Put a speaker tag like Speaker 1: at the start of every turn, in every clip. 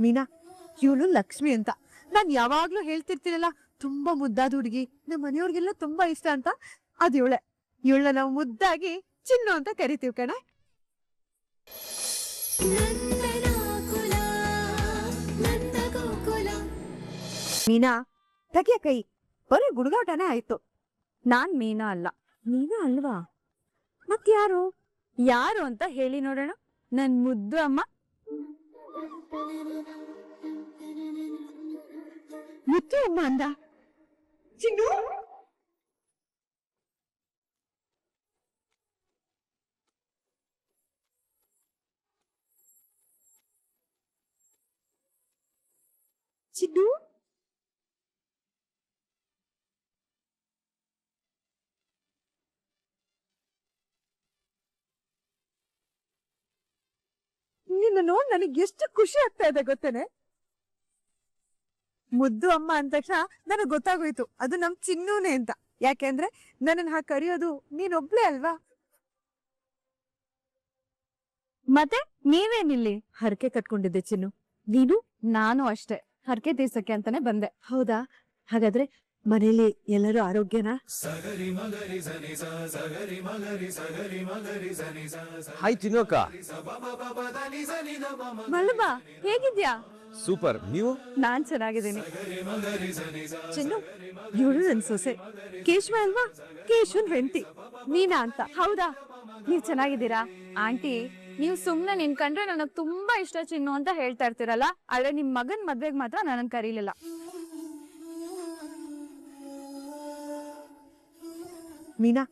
Speaker 1: ಮೀನಾ, ಇವಳು ಲಕ್ಷ್ಮಿ ಅಂತ. ನಾನ್ ಯಾವಾಗ್ಲೂ ಹೇಳ್ತಿರ್ತೀನಲ್ಲ, ತುಂಬಾ ಮುದ್ದಾದ ಹುಡುಗಿ ನಮ್ಮ ಮನೆಯವ್ರಿಗೆಲ್ಲ ತುಂಬಾ ಇಷ್ಟ ಅಂತ. ಅದ್ ಇವಳೆ. ಇವಳನ್ನ ನಾವು ಮುದ್ದಾಗಿ ಚಿನ್ನು ಅಂತ ಕರಿತೀವಿ ಕಣ. ಮೀನಾ, ತಗಿಯ ಕೈ. ಬರೀ ಗುಡುಗಾಟನೇ ಆಯ್ತು.
Speaker 2: ನಾನ್ ಮೀನಾ ಅಲ್ಲ.
Speaker 1: ಮೀನಾ ಅಲ್ವಾ? ಮತ್ಯಾರು
Speaker 2: ಯಾರು ಅಂತ ಹೇಳಿ ನೋಡೋಣ. ನನ್ ಮುದ್ದು ಅಮ್ಮ.
Speaker 1: ಮುತ್ತು ಅಮ್ಮ ಅಂದ ಚಿನ್ನು ಚಿನ್ನು ನಿನ್ನ ನೋಡ್ ನನಗೆ ಎಷ್ಟು ಖುಷಿ ಆಗ್ತಾ ಇದೆ ಗೊತ್ತೇನೆ? ಮುದ್ದು ಅಮ್ಮ ಅಂದ ತಕ್ಷಣ ನನಗ್ ಗೊತ್ತಾಗೋಯ್ತು. ಅದು ನಮ್ ಚಿನ್ನೂನೆ ಅಂತ. ಯಾಕೆಂದ್ರೆ ನನ್ನನ್ ಹಾಗೆ ಕರೆಯೋದು ನೀನೊಬ್ಳೆ ಅಲ್ವಾ?
Speaker 2: ಮತ್ತೆ ನೀವೇನಿಲ್ಲಿ?
Speaker 1: ಹರಕೆ ಕಟ್ಕೊಂಡಿದ್ದೆ ಚಿನ್ನು. ನೀನು
Speaker 2: ನಾನು ಅಷ್ಟೇ. ಹರಕೆ ತೀರ್ಸಕ್ಕೆ ಅಂತಾನೆ ಬಂದೆ.
Speaker 1: ಹೌದಾ? ಹಾಗಾದ್ರೆ ಮನೇಲಿ ಎಲ್ಲರೂ ಆರೋಗ್ಯನಾ?
Speaker 3: ಹಾಯ್ ತಿನ್ನೋಕ.
Speaker 2: ಮಲ್ಲಮ್ಮ ಹೇಗಿದ್ಯಾ?
Speaker 3: ಸೂಪರ್ ನೀವು?
Speaker 2: ನಾನ್ ಚೆನ್ನಾಗಿದ್ದೀನಿ.
Speaker 1: ಚಿನ್ನು ಇವಳು ನನ್ ಸೊಸೆ. ಕೇಶವ ಅಲ್ವಾ? ಕೇಶವನ್ ಹೆಂಡತಿ ನೀನಾ ಅಂತ.
Speaker 2: ಹೌದಾ? ನೀವ್ ಚೆನ್ನಾಗಿದ್ದೀರಾ? ಆಂಟಿ ನೀವು ಸುಮ್ನೆ ನಿನ್ಕಂಡ್ರೆ ನನಗ್ ತುಂಬಾ ಇಷ್ಟ ಚಿನ್ನು ಅಂತ ಹೇಳ್ತಾ ಇರ್ತೀರಲ್ಲ ಆದ್ರೆ ನಿಮ್ ಮಗನ್ ಮದ್ವೆಗ್ ಮಾತ್ರ ನನಗ್ ಕರೀಲಿಲ್ಲ.
Speaker 1: ಮೀನಾ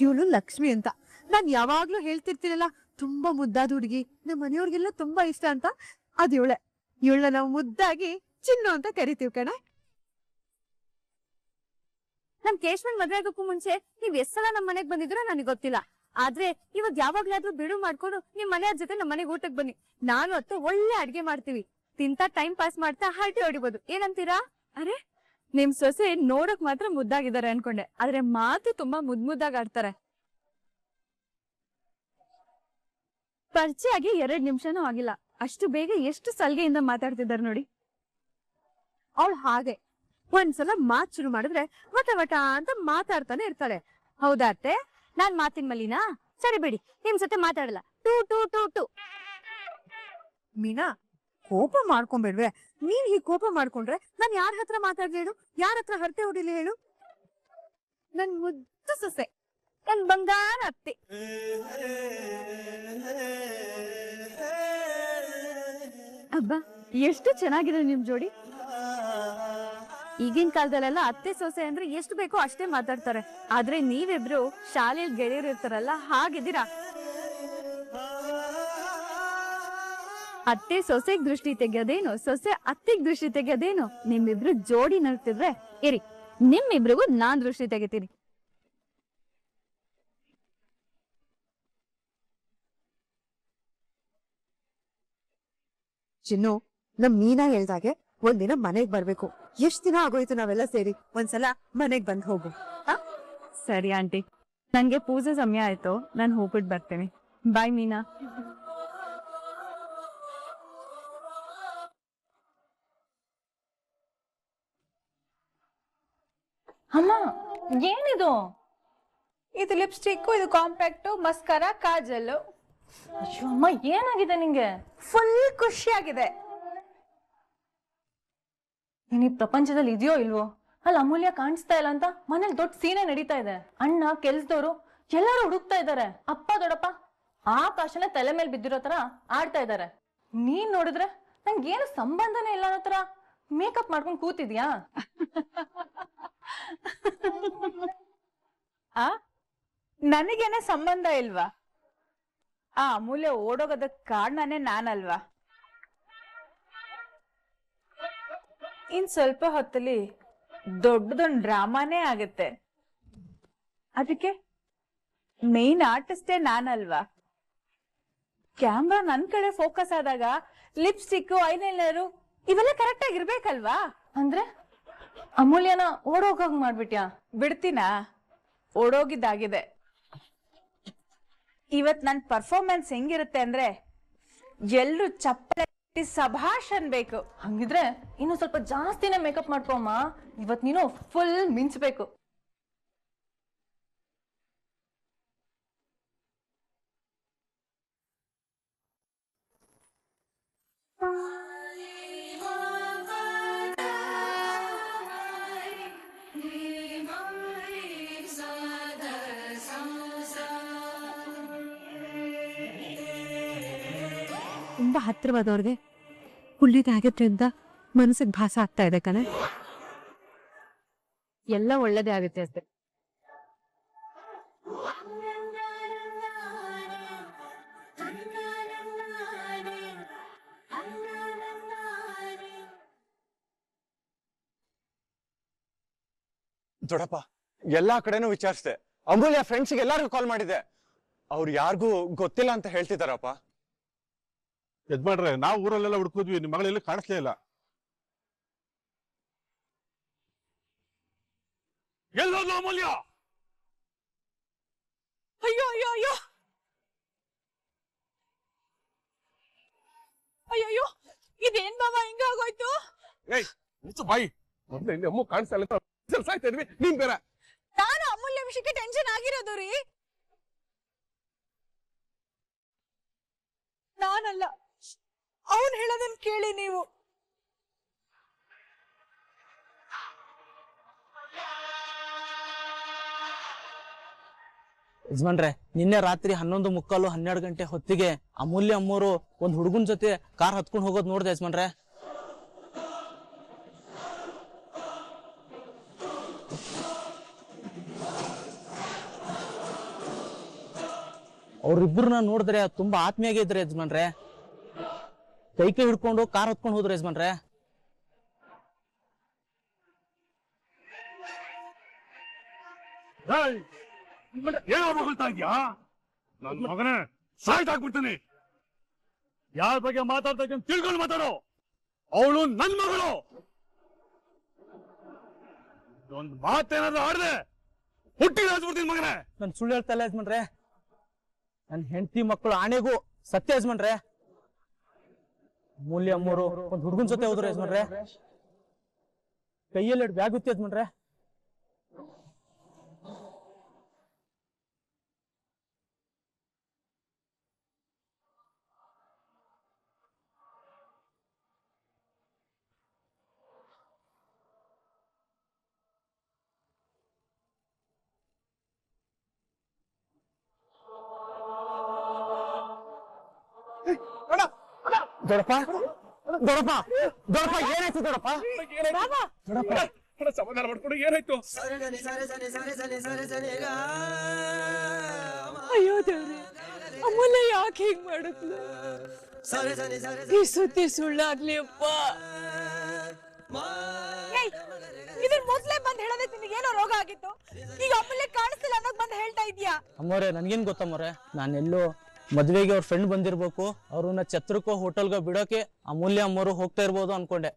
Speaker 1: ಇವಳು ಲಕ್ಷ್ಮಿ ಅಂತ. ನಾನ್ ಯಾವಾಗ್ಲೂ ಹೇಳ್ತಿರ್ತೀನಲ್ಲ ತುಂಬಾ ಮುದ್ದಾದ ಹುಡುಗಿ ನಮ್ಮ ಮನೆಯವ್ರಿಗೆಲ್ಲ ತುಂಬಾ ಇಷ್ಟ ಅಂತ. ಅದ್ ಇವಳೆ. ಇವಳನ್ನ ನಾವು ಮುದ್ದಾಗಿ ಚಿನ್ನು ಅಂತ ಕರಿತೀವಿ ಕಣ.
Speaker 2: ನಮ್ ಕೇಶವನ್ ಮದ್ವೆ ಆಗೋಕ್ಕೂ ಮುಂಚೆ ನೀವ್ ಎಷ್ಟ್ ಸಲ ನಮ್ ಮನೆಗ್ ಬಂದಿದ್ರು ನನಗೆ ಗೊತ್ತಿಲ್ಲ. ಆದ್ರೆ ಇವಾಗ ಯಾವಾಗ್ಲಾದ್ರೂ ಬಿಡು ಮಾಡ್ಕೊಂಡು ನಿಮ್ ಮನೆಯವ್ರ ಜೊತೆ ನಮ್ ಮನೆಗ್ ಊಟಕ್ ಬನ್ನಿ. ನಾನು ಅತ್ತ ಒಳ್ಳೆ ಅಡ್ಗೆ ಮಾಡ್ತೀವಿ. ತಿಂತಾ ಟೈಮ್ ಪಾಸ್ ಮಾಡ್ತಾ ಹರಟೆ ಹೊಡಿಬೋದು. ಏನಂತೀರಾ? ಅರೆ ನಿಮ್ ಸೊಸೆ ನೋಡಕ್ ಮಾತ್ರ ಮುದ್ದಾಗಿದ್ದಾರೆ ಅನ್ಕೊಂಡೆ. ಆದ್ರೆ ಮಾತು ತುಂಬಾ ಮುದ್ ಮುದ್ದಾಗ್ ಆಡ್ತಾರೆ. ಪರಿಚಯ ಆಗಿ ಎರಡ್ ನಿಮಿಷನೂ ಆಗಿಲ್ಲ. ಅಷ್ಟು ಬೇಗ ಎಷ್ಟು ಸಲ್ಗೆಯಿಂದ ಮಾತಾಡ್ತಿದ್ದಾರೆ ನೋಡಿ.
Speaker 1: ಅವಳು ಹಾಗೆ. ಒಂದ್ಸಲ ಮಾತ್ ಶುರು ಮಾಡಿದ್ರೆ ವಟ ವಟ ಅಂತ ಮಾತಾಡ್ತಾನೆ ಇರ್ತಾಳೆ.
Speaker 2: ಹೌದಾ ಅತ್ತೆ? ನಾನ್ ಮಾತಿನ ಮಲಿನಾ? ಸರಿ ಬಿಡಿ, ನಿಮ್ ಜೊತೆ ಮಾತಾಡಲ್ಲ. ಟೂ ಟೂ ಟೂ ಟೂ.
Speaker 1: ಮೀನಾ ಕೋಪ ಮಾಡ್ಕೊಂಬೇಡ್ವೆ. ನೀನ್ ಹೀಗ್ ಕೋಪ ಮಾಡ್ಕೊಂಡ್ರೆ ನಾನ್ ಯಾರ ಹತ್ರ ಮಾತಾಡ್ಲಿ ಹೇಳು? ಯಾರ ಹತ್ರ ಹರತೆ ಹೊಡಿಲಿ ಹೇಳು? ನನ್ ಮುದ್ದು ಸೊಸೆ.
Speaker 2: ನನ್ ಬಂಗಾರ ಅತ್ತೆ. ಅಬ್ಬ, ಎಷ್ಟು ಚೆನ್ನಾಗಿದೆ ನಿಮ್ ಜೋಡಿ. ಈಗಿನ ಕಾಲದಲ್ಲೆಲ್ಲ ಅತ್ತೆ ಸೊಸೆ ಅಂದ್ರೆ ಎಷ್ಟು ಬೇಕೋ ಅಷ್ಟೇ ಮಾತಾಡ್ತಾರೆ. ಆದ್ರೆ ನೀವಿಬ್ರು ಶಾಲೆಯಲ್ಲಿ ಗೆಳೆಯರು ಇರ್ತಾರಲ್ಲ, ಹಾಗಿದ್ದೀರಾ? ಅತ್ತೆ ಸೊಸೆಗ್ ದೃಷ್ಟಿ ತೆಗೆಯೋದೇನು? ಸೊಸೆ ಅತ್ತೆಗ್ ದೃಷ್ಟಿ ತೆಗೆಯೋದೇನು? ನಿಮ್ಮಿಬ್ರು ಜೋಡಿ ನಡ್ತಿದ್ರೆ ಇರಿ ನಿಮ್ಮಿಬ್ರಿಗೂ ನಾನ್ ದೃಷ್ಟಿ ತೆಗಿತೀನಿ.
Speaker 1: ಚಿನ್ನು ನಮ್ ಮೀನಾ ಹೇಳ್ದಾಗೆ ಒಂದಿನ ಮನೆಗ್ ಬರ್ಬೇಕು. ಎಷ್ಟ್ ದಿನ ಆಗೋಯ್ತು ನಾವೆಲ್ಲ ಸೇರಿ? ಒಂದ್ಸಲ ಮನೆಗ್ ಬಂದ್ ಹೋಗು.
Speaker 2: ಸರಿ ಆಂಟಿ. ನಂಗೆ ಪೂಜೆ ಸಮಯ ಆಯ್ತು. ನಾನು ಹೋಗ್ಬಿಟ್ಟು ಬರ್ತೇನೆ. ಬಾಯ್ ಮೀನಾ.
Speaker 4: ಏನಿದು? ಇದು ಲಿಪ್ಸ್ಟಿಕ್ ಇದು ಕಾಂಪ್ಯಾಕ್ಟ್ ಮಸ್ಕರ ಕಾಜಲ್ ಅಯ್ಯೋ ಅಮ್ಮ ಏನಾಗಿದೆ ನಿಂಗೆ? ಫುಲ್ ಖುಷಿಯಾಗಿದೆ. ನೀನ್ ಈ ಪ್ರಪಂಚದಲ್ಲಿ ಇದೆಯೋ ಇಲ್ವೋ? ಅಲ್ಲಿ ಅಮೂಲ್ಯ ಕಾಣಿಸ್ತಾ ಇಲ್ಲ ಅಂತ ಮನೇಲಿ ದೊಡ್ಡ ಸೀನೆ ನಡೀತಾ ಇದೆ. ಅಣ್ಣ ಕೆಲ್ಸದವ್ರು ಎಲ್ಲರೂ ಹುಡುಕ್ತಾ ಇದ್ದಾರೆ. ಅಪ್ಪ ದೊಡ್ಡಪ್ಪ ಆಕಾಶನೇ ತಲೆ ಮೇಲೆ ಬಿದ್ದಿರೋ ತರ ಆಡ್ತಾ ಇದ್ದಾರೆ. ನೀನ್ ನೋಡಿದ್ರೆ ನಂಗೇನು ಸಂಬಂಧನೇ ಇಲ್ಲ ಅನ್ನೋ ತರ ಮೇಕಪ್ ಮಾಡ್ಕೊಂಡು ಕೂತಿದ್ಯಾ?
Speaker 5: ಆ? ನನಗೇನೆ ಸಂಬಂಧ ಇಲ್ವಾ? ಆ, ಅಮೂಲ್ಯ ಓಡೋಗೋದಕ್ ಕಾರಣನೇ ನಾನಲ್ವಾ? ಇನ್ ಸ್ವಲ್ಪ ಹೊತ್ತಲ್ಲಿ ದೊಡ್ಡದೊಂದು ಡ್ರಾಮಾನೇ ಆಗತ್ತೆ. ಅದಕ್ಕೆ ಮೇನ್ ಆರ್ಟಿಸ್ಟೇ ನಾನಲ್ವಾ? ಕ್ಯಾಮ್ರಾ ನನ್ ಕಡೆ ಫೋಕಸ್ ಆದಾಗ ಲಿಪ್ಸ್ಟಿಕ್ ಐಲೈನರು ಇವೆಲ್ಲ ಕರೆಕ್ಟ್ ಆಗಿರ್ಬೇಕಲ್ವಾ
Speaker 4: ಅಂದ್ರೆ? ಅಮೂಲ್ಯನ ಓಡೋಗಂಗ್ ಮಾಡ್ಬಿಟ್ಯಾ?
Speaker 5: ಬಿಡ್ತೀನಾ? ಓಡೋಗಿದ್ದಾಗಿದೆ. ಇವತ್ ನನ್ ಪರ್ಫಾರ್ಮೆನ್ಸ್ ಹೆಂಗಿರುತ್ತೆ ಅಂದ್ರೆ ಎಲ್ರು ಚಪ್ಪಲೆ ಸಭಾಷ್ ಅನ್ಬೇಕು
Speaker 4: ಹಂಗಿದ್ರೆ ಇನ್ನು ಸ್ವಲ್ಪ ಜಾಸ್ತಿನೇ ಮೇಕಪ್ ಮಾಡ್ಕೊಮ್ಮ. ಇವತ್ ನೀನು ಫುಲ್ ಮಿಂಚ್ಬೇಕು.
Speaker 1: ತುಂಬಾ ಹತ್ತಿರವಾದವ್ರಿಗೆ ಅಂತ ಮನಸ್ಸಿಗೆ ಭಾಸ ಆಗ್ತಾ ಇದೆ ಕಣೆ. ಎಲ್ಲ ಒಳ್ಳೇದೇ ಆಗುತ್ತೆ ಅಷ್ಟೇ.
Speaker 6: ದೊಡಪ್ಪ ಎಲ್ಲಾ ಕಡೆನೂ ವಿಚಾರಿಸ್ದೆ. ಅಮೂಲ್ಯ ಫ್ರೆಂಡ್ಸ್ಗೆ ಎಲ್ಲಾರ್ಗು ಕಾಲ್ ಮಾಡಿದೆ. ಅವ್ರು ಯಾರಿಗೂ ಗೊತ್ತಿಲ್ಲ ಅಂತ ಹೇಳ್ತಿದಾರಪ್ಪ
Speaker 7: ಯಜಮಾನ್ರೆ ನಾವು ಊರಲ್ಲೆಲ್ಲ ಹುಡುಕಿದ್ವಿ ನಿಮ್ಮ ಮಗಳೆಲ್ಲ ಕಾಣಿಸ್ಲೇ ಇಲ್ಲ. ಎಲ್ಲೋದ್ಲು ಅಮೂಲ್ಯ
Speaker 5: ಅಯ್ಯೋ ಅಯ್ಯೋ ಅಯ್ಯೋ! ಅಯ್ಯೋ ಇದೇನ್ ಬಾಬಾ ಹಿಂಗಾಗೋಯ್ತು?
Speaker 7: ಏಯ್ ಮುಚ್ಚು ಬಾಯಿ. ಮೊದ್ಲು ಇಲ್ಲಿ ಅಮ್ಮ ಕಾಣಿಸ್ತಾ ಇಲ್ಲ ಅಂತ ಸಾಯ್ತಾ ಇದ್ವಿ. ನೀನ್ ಬೇರೆ.
Speaker 5: ನಾನು ಅಮೂಲ್ಯ ವಿಷಯಕ್ಕೆ ಟೆನ್ಷನ್ ಆಗಿರೋದು ರೀ. ನಾನಲ್ಲ. ಅವನ್ ಹೇಳೋದನ್ ಕೇಳಿ ನೀವು.
Speaker 8: ಯಜಮಾನ್ರೆ, ನಿನ್ನೆ ರಾತ್ರಿ ಹನ್ನೊಂದು ಮುಕ್ಕಾಲು ಹನ್ನೆರಡು ಗಂಟೆ ಹೊತ್ತಿಗೆ ಅಮೂಲ್ಯ ಅಮ್ಮೋರು ಒಂದ್ ಹುಡುಗನ್ ಜೊತೆ ಕಾರ್ ಹತ್ಕೊಂಡು ಹೋಗೋದ್ ನೋಡ್ದೆ ಯಜಮಾನ್ರೆ. ಅವ್ರಿಬ್ರನ್ನ ನೋಡಿದ್ರೆ ತುಂಬಾ ಆತ್ಮೀಯಾಗಿ ಇದ್ರೆ ಯಜಮಾನ್ರೆ. ಕೈ ಕೈ ಹಿಡ್ಕೊಂಡು ಕಾರ್ ಹತ್ಕೊಂಡು ಹೋದ್ರೆ ಯಜಮಾನ್ರೆ.
Speaker 7: ಏನೋ ಮಗಳ್ತಾ ಇದ್ಯಾ? ನನ್ ಮಗನೇ ಸಾಯ್ತಾಕ್ಬಿಡ್ತೀನಿ ಯಾರ ಬಗ್ಗೆ ಮಾತಾಡ್ತಾ ಇದ್ದೀನಿ ತಿಳ್ಕೊಂಡು ಮಾತಾಡೋ. ಅವಳು ನನ್ ಮಗಳು. ಒಂದ್ ಮಾತೇನಾದ್ರು ಆಡ್ದೆ ಹುಟ್ಟಿ ಹಾಸ್ಬಿಡ್ತೀನಿ ಮಗನೇ.
Speaker 8: ನನ್ ಸುಳ್ಳು ಹೇಳ್ತಾ ಇಲ್ಲ ಯಜಮಾನ್ರೆ. ನನ್ ಹೆಂಡತಿ ಮಕ್ಕಳು ಆಣೆಗೂ ಸತ್ಯ ಯಜಮಾನ್ರೆ. ಮೂಲ್ಯ ಮೂರು. ಒಂದ್ ಹುಡುಗನ್ ಜೊತೆ ಹೋದ್ರು ಯಜಮಾನ್ರೆ. ಕೈಯಲ್ಲಿ ಎರಡು ಬ್ಯಾಗ್ ಇತ್ತು ಯಜಮಾನ್ರೆ. ದೊಡಪ್ಪ ದೊಡಪ್ಪ ದೊಡಪ್ಪ ಏನಾಯ್ತು ದೊಡಪ್ಪ
Speaker 7: ಸಮಾಧಾನ ಮಾಡ್ಕೊಂಡು ಏನಾಯ್ತು?
Speaker 5: ಅಯ್ಯೋ ದೇವ್ರೆ ಅಮ್ಮನ ಯಾಕೆ ಹಿಂಗ್ ಮಾಡಿದ್ಲು? ಈ ಸುದ್ದಿ ಸುಳ್ಳಾಗ್ಲಿ ಅಪ್ಪ. ಇದನ್ ಮೊದ್ಲೇ ಬಂದ್ ಹೇಳೋದಕ್ಕೆ ನಿನಗೆ ಏನೋ ರೋಗ ಆಗಿತ್ತು? ಈಗ ಅಮ್ಮಲ್ಲೇ ಕಾಣಿಸ್ತಿಲ್ಲ ಅನ್ನೋದ್ ಬಂದ್ ಹೇಳ್ತಾ ಇದೀಯಾ?
Speaker 8: ಅಮ್ಮೋರೆ ನನ್ಗೇನ್ ಗೊತ್ತಮ್ಮೋರೆ? ನಾನೆಲ್ಲೋ ಮದ್ವೆಗೆ ಅವ್ರ ಫ್ರೆಂಡ್ ಬಂದಿರ್ಬೇಕು ಅವ್ರನ್ನ ಛತ್ರಕ್ಕೋ ಹೋಟೆಲ್ಗೋ ಬಿಡೋಕೆ ಅಮೂಲ್ಯ ಅಮ್ಮರು ಹೋಗ್ತಾ ಇರ್ಬೋದು ಅನ್ಕೊಂಡೆ.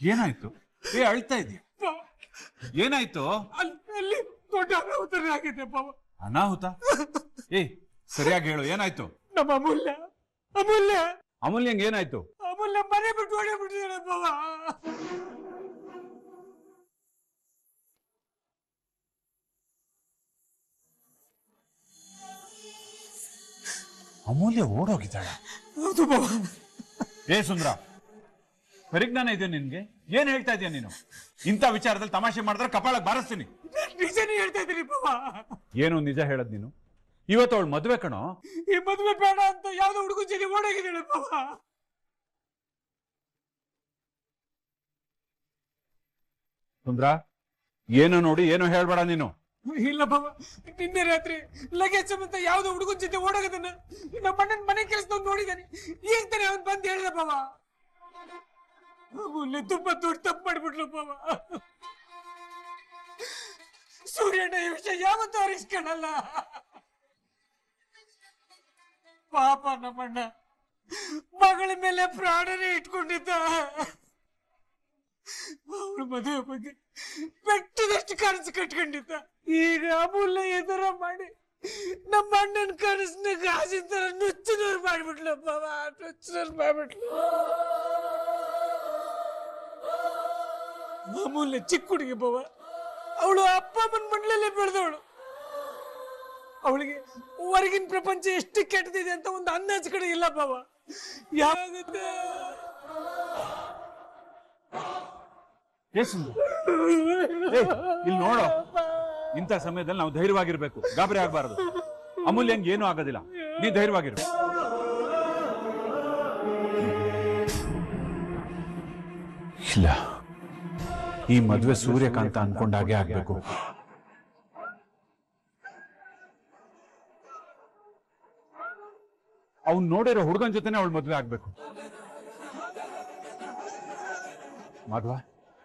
Speaker 9: ಏನಾಯ್ತು? ಏ ಅಳ್ತಾ ಇದೀಯ ಏನಾಯ್ತು?
Speaker 7: ಅಲ್ಲಿ ದೊಡ್ಡ ಅನಾಹುತನೇ ಆಗಿದೆ
Speaker 9: ಅನಾಹುತ? ಏ ಸರಿಯಾಗಿ ಹೇಳು ಏನಾಯ್ತು?
Speaker 7: ನಮ್ಮ ಅಮೂಲ್ಯ ಅಮೂಲ್ಯ.
Speaker 9: ಅಮೂಲ್ಯಂಗ್ ಏನಾಯ್ತು?
Speaker 7: ಅಮೂಲ್ಯ ಮನೆ ಬಿಟ್ಟು ಹೊಡೆ ಬಿಟ್ಟಿದ್ದಾರೆ
Speaker 9: ಅಮೂಲ್ಯ ಓಡೋಗಿದ್ದಾಳ.
Speaker 7: ಹೌದು ಬಾಬಾ
Speaker 9: ಏ ಸುಂದ್ರ ಪರಿಜ್ಞಾನ ಇದೆ ನಿನ್ಗೆ? ಏನ್ ಹೇಳ್ತಾ ಇದೀಯ ನೀನು? ಇಂಥ ವಿಚಾರದಲ್ಲಿ ತಮಾಷೆ ಮಾಡಿದ್ರೆ ಕಪಾಳಕ್ಕೆ ಬಾರಿಸ್ತೀನಿ.
Speaker 7: ನಿಜನೇ ಹೇಳ್ತಾ ಬಾಬಾ
Speaker 9: ಏನು ನಿಜ ಹೇಳದ್ ನೀನು? ಇವತ್ತು ಅವಳು ಮದ್ವೆ ಕಣೋ?
Speaker 7: ಈ ಮದುವೆ ಬೇಡ ಅಂತ ಯಾವ್ದೋ ಹುಡುಗನ ಜೊತೆ ಓಡೋಗಿದ್ದಾಳೆ
Speaker 9: ಸುಂದ್ರ ಏನೋ ನೋಡಿ ಏನೋ ಹೇಳ್ಬೇಡ ನೀನು?
Speaker 7: ಇಲ್ಲ ಬಾಬಾ ನಿನ್ನೆ ರಾತ್ರಿ ಲಗೇಜ್ ಅಂತ ಯಾವ್ದೋ ಹುಡುಗನ ಜೊತೆ ಓಡೋಗದನ್ನ ನಮ್ಮ ಅಣ್ಣನ ಮನೆ ಕೆಲಸದವ್ನು ನೋಡಿದಾನೆ ಈಗ ತಾನೆ ಅವ್ನು ಬಂದ್ ಹೇಳಿದ ಬಾಬಾ
Speaker 5: ಅಮೂಲ್ಯ ತುಂಬಾ ದೊಡ್ಡ ತಪ್ಪು ಮಾಡ್ಬಿಟ್ಲು ಬಾವ ಸೂರ್ಯನ ಈ ವಿಷಯ ಯಾವತ್ತೂ ಅರಿಸ್ಕೊಳಲ್ಲ. ಪಾಪ ನಮ್ಮಣ್ಣ, ಮಗಳ ಮೇಲೆ ಪ್ರಾಣನೇ ಇಟ್ಕೊಂಡಿದ್ದ. ಅವಳ ಮದುವೆ ಬಗ್ಗೆ ಬೆಟ್ಟದಷ್ಟು ಕನಸು ಕಟ್ಕೊಂಡಿದ್ದ. ಈಗ ಅಮೂಲ್ಯ ಎದುರ ಮಾಡಿ ನಮ್ಮ ಅಣ್ಣನ ಕನಸನ್ನ ಗಾಜಿನ ತರ ನುಚ್ಚನೂರು ಮಾಡ್ಬಿಟ್ಲು ಬಾವ ನುಚ್ಚನೂರು ಮಾಡ್ಬಿಟ್ಲು. ಅಮೂಲ್ಯ ಚಿಕ್ಕ ಹುಡುಗಿ ಬವ ಅವಳು ಅಪ್ಪ ಅಮ್ಮನ ಮಣ್ಣಲ್ಲೇ ಬೆಳೆದವಳು. ಅವಳಿಗೆ ಹೊರಗಿನ ಪ್ರಪಂಚ ಎಷ್ಟು ಕೆಟ್ಟದಿದೆ ಅಂತ ಒಂದು ಅಂದಾಜು ಕಡೆ ಇಲ್ಲ ಬಾವ.
Speaker 9: ಎಸ್ ಇಲ್ಲಿ ನೋಡು. ಇಂಥ ಸಮಯದಲ್ಲಿ ನಾವು ಧೈರ್ಯವಾಗಿರ್ಬೇಕು. ಗಾಬರಿ ಆಗಬಾರದು. ಅಮೂಲ್ಯಂಗೆ ಏನೂ ಆಗೋದಿಲ್ಲ. ನೀ ಧೈರ್ಯವಾಗಿರು. ಇಲ್ಲ. ಈ ಮದುವೆ ಸೂರ್ಯಕಾಂತ ಅನ್ಕೊಂಡಾಗೆ ಆಗ್ಬೇಕು. ಅವ್ನ್ ನೋಡಿರೋ ಹುಡುಗನ ಜೊತೆನೆ ಅವಳು ಮದ್ವೆ ಆಗ್ಬೇಕು. ಮಾಧವ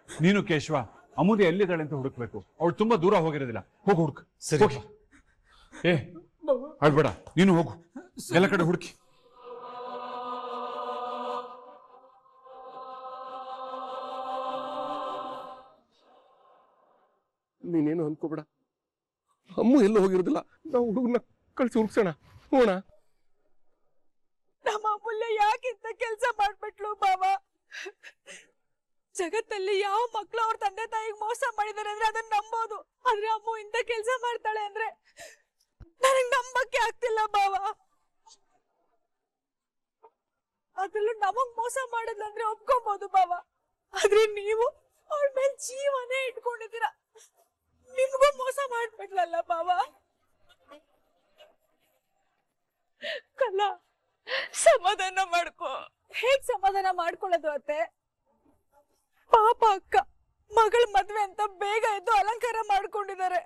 Speaker 9: ನೀನು ಕೇಶವ ಅಮುದಿ ಎಲ್ಲಿದ್ದಾಳೆ ಅಂತ ಹುಡುಕ್ಬೇಕು. ಅವಳು ತುಂಬಾ ದೂರ ಹೋಗಿರೋದಿಲ್ಲ. ಹೋಗು ಹುಡುಕ್.
Speaker 6: ಸರಿ.
Speaker 9: ಏ ಅಳ್ಬೇಡ ನೀನು ಹೋಗು. ಎಲ್ಲ ಕಡೆ ಹುಡುಕಿ.
Speaker 10: ಅನ್ಕೋಬೇಡ. ಅಮ್ಮ ಎಲ್ಲೂ ಹೋಗಿರೋದಿಲ್ಲ. ನಾವು ಹುಡುಗನ ಕಳ್ಸಿ ಹುಡುಕ್ಸೋಣ. ಹೋಣ
Speaker 5: ನಮ್ಮ ಅಮೂಲ್ಯ ಯಾಕಿಂತ ಕೆಲಸ ಮಾಡ್ಬಿಟ್ಲು ಬಾವ ಜಗತ್ತಲ್ಲಿ ಯಾವ ಮಕ್ಳು ಅವ್ರ ತಂದೆ ತಾಯಿಗೆ ಮೋಸ ಮಾಡಿದಾರೆ ಅಂದ್ರೆ ಅದನ್ನ ನಂಬೋದು. ಆದ್ರೆ ಅಮ್ಮ ಇಂತ ಕೆಲಸ ಮಾಡ್ತಾಳೆ ಅಂದ್ರೆ ನನಗ್ ನಂಬಕ್ಕೆ ಆಗ್ತಿಲ್ಲ ಬಾವ ಅದ್ರಲ್ಲೂ ನಮಗ್ ಮೋಸ ಮಾಡೋದಂದ್ರೆ ಒಪ್ಕೊಬೋದು ಬಾವ ಆದ್ರೆ ನೀವು ಅವ್ರ ಮೇಲೆ ಜೀವನೇ ಇಟ್ಕೊಂಡಿದ್ದೀರಾ. ನಿಮ್ಗೂ ಮೋಸ ಮಾಡ್ಬಿಟ್ಲಲ್ಲ ಮಾವ? ಕಲ್ಲ, ಸಮಾಧಾನ ಮಾಡ್ಕೋ. ಹೇಗ್ ಸಮಾಧಾನ ಮಾಡ್ಕೊಳ್ಳೋದು ಅತ್ತೆ? ಪಾಪ ಅಕ್ಕ, ಮಗಳ ಮದ್ವೆ ಅಂತ ಬೇಗ ಎದ್ದು ಅಲಂಕಾರ ಮಾಡ್ಕೊಂಡಿದ್ದಾರೆ.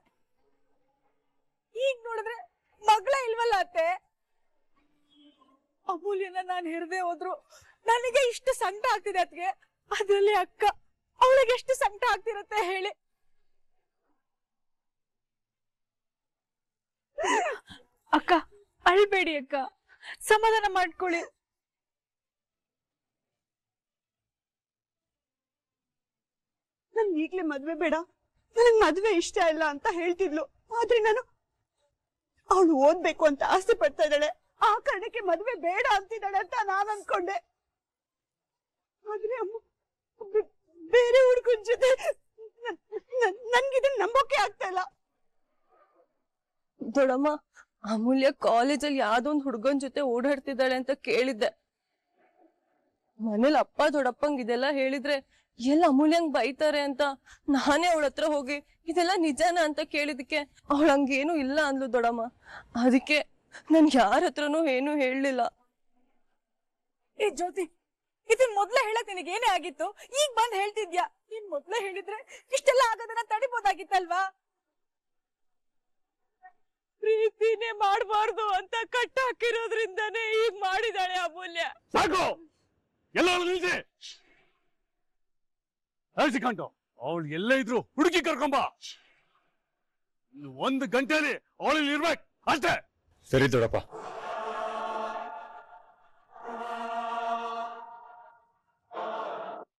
Speaker 5: ಈಗ ನೋಡಿದ್ರೆ ಮಗಳ ಇಲ್ವಲ್ಲ ಅತ್ತೆ? ಅಮೂಲ್ಯನ ನಾನು ಹೆರದೆ ಹೋದ್ರು. ನನಗೆ ಇಷ್ಟು ಸಂಕಟ ಆಗ್ತಿದೆ ಅತ್ಗೆ ಅದ್ರಲ್ಲಿ ಅಕ್ಕ, ಅವಳಿಗೆ ಎಷ್ಟು ಸಂಕಟ ಆಗ್ತಿರತ್ತೆ ಹೇಳಿ. ಅಕ್ಕ, ಅಳ್ಬೇಡಿ ಅಕ್ಕ. ಸಮಾಧಾನ ಮಾಡ್ಕೊಳ್ಳಿ.
Speaker 11: ನನ್ ಈಗ್ಲೇ ಮದ್ವೆ ಬೇಡ. ನನಗ್ ಮದ್ವೆ ಇಷ್ಟ ಇಲ್ಲ ಅಂತ ಹೇಳ್ತಿದ್ಲು. ಆದ್ರೆ ನಾನು ಅವಳು ಓದ್ಬೇಕು ಅಂತ ಆಸೆ ಪಡ್ತಾ ಇದ್ದಾಳೆ. ಆ ಕಾರಣಕ್ಕೆ ಮದ್ವೆ ಬೇಡ ಅಂತಿದ್ದಾಳೆ ಅಂತ ನಾನ್ ಅನ್ಕೊಂಡೆ. ಆದ್ರೆ ಅಮ್ಮ ಬೇರೆ ಹುಡುಗನ್ ಜೊತೆ ನನ್- ನನ್- ನನ್ಗಿದನ್ ನಂಬೋಕೆ ಆಗ್ತಾ ಇಲ್ಲ.
Speaker 5: ದೊಡಮ್ಮ ಅಮೂಲ್ಯ ಕಾಲೇಜಲ್ಲಿ ಯಾವ್ದೊಂದ್ ಹುಡ್ಗನ್ ಜೊತೆ ಓಡಾಡ್ತಿದ್ದಾಳೆ ಅಂತ ಕೇಳಿದ್ದೆ. ಮನೇಲಿ ಅಪ್ಪ ದೊಡ್ಡಪ್ಪಂಗ್ ಇದೆಲ್ಲ ಹೇಳಿದ್ರೆ ಎಲ್ಲ ಅಮೂಲ್ಯಂಗ್ ಬೈತಾರೆ ಅಂತ ನಾನೇ ಅವಳ ಹತ್ರ ಹೋಗಿ ಇದೆಲ್ಲ ನಿಜಾನ ಅಂತ ಕೇಳಿದಕ್ಕೆ ಅವಳ ಹಂಗೇನು ಇಲ್ಲ ಅಂದ್ಲು ದೊಡಮ್ಮ. ಅದಕ್ಕೆ ನನ್ ಯಾರ ಹತ್ರನು ಏನು ಹೇಳಲಿಲ್ಲ. ಏ ಜ್ಯೋತಿ, ಇದನ್ ಮೊದ್ಲೇ ಹೇಳಕ್ ನಿನಗೆ ಏನೇ ಆಗಿತ್ತು? ಈಗ ಬಂದ್ ಹೇಳ್ತಿದ್ಯಾ? ನೀನ್ ಮೊದ್ಲೇ ಹೇಳಿದ್ರೆ ಇಷ್ಟೆಲ್ಲ ಆಗೋದನ್ನ ತಡಿಬೋದಾಗಿತ್ತಲ್ವಾ? ಪ್ರೀತಿನೇ ಮಾಡಬಾರ್ದು ಅಂತ ಕಟ್ಟ ಹಾಕಿರೋದ್ರಿಂದಾನೇ ಈಗ ಮಾಡಿದಾಳೆ ಅಮೂಲ್ಯ.
Speaker 12: ಸಾಕು! ಎಲ್ಲರೂ ನಿಲ್ಸಿ ಅಳಿಸಿಕೊಂಡು ಅವಳು ಎಲ್ಲ ಇದ್ರು ಹುಡುಕಿ ಕರ್ಕೊಂಬ! ಒಂದು ಗಂಟೆಯಲ್ಲಿ ಅವಳಲ್ಲಿ ಇರ್ಬೇಕು ಅಷ್ಟೇ!
Speaker 6: ಸರಿ ದೊಡ್ಡಪ್ಪ